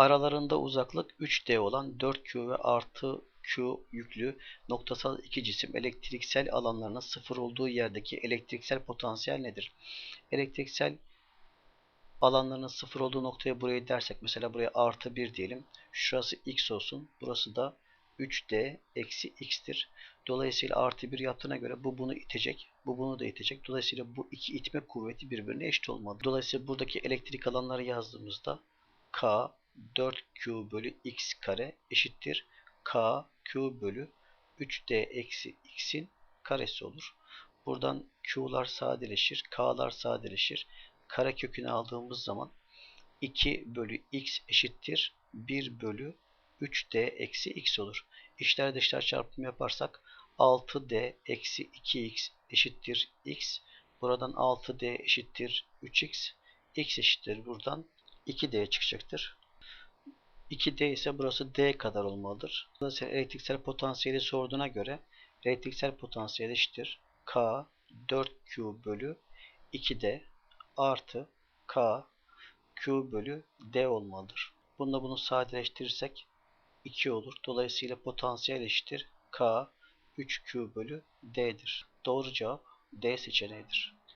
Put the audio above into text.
Aralarında uzaklık 3D olan 4Q ve artı Q yüklü noktasal iki cisim elektriksel alanlarının sıfır olduğu yerdeki elektriksel potansiyel nedir? Elektriksel alanlarının sıfır olduğu noktaya burayı dersek mesela buraya artı 1 diyelim. Şurası x olsun. Burası da 3D eksi x'tir. Dolayısıyla artı 1 yaptığına göre bu bunu itecek. Bu bunu da itecek. Dolayısıyla bu iki itme kuvveti birbirine eşit olmalı. Dolayısıyla buradaki elektrik alanları yazdığımızda K 4Q bölü x kare eşittir. K Q bölü 3D eksi x'in karesi olur. Buradan Q'lar sadeleşir. K'lar sadeleşir. Kare kökünü aldığımız zaman 2 bölü x eşittir 1 bölü 3d eksi x olur. İşler dışlar çarpımı yaparsak 6d eksi 2x eşittir x. Buradan 6d eşittir 3x. x eşittir buradan 2d çıkacaktır. 2d ise burası d kadar olmalıdır. Dolayısıyla elektriksel potansiyeli sorduğuna göre elektriksel potansiyel eşittir k 4q bölü 2d artı k q bölü d olmalıdır. Bunda bunu sadeleştirirsek 2 olur. Dolayısıyla potansiyel eşittir k 3q bölü d'dir. Doğru cevap D seçeneğidir.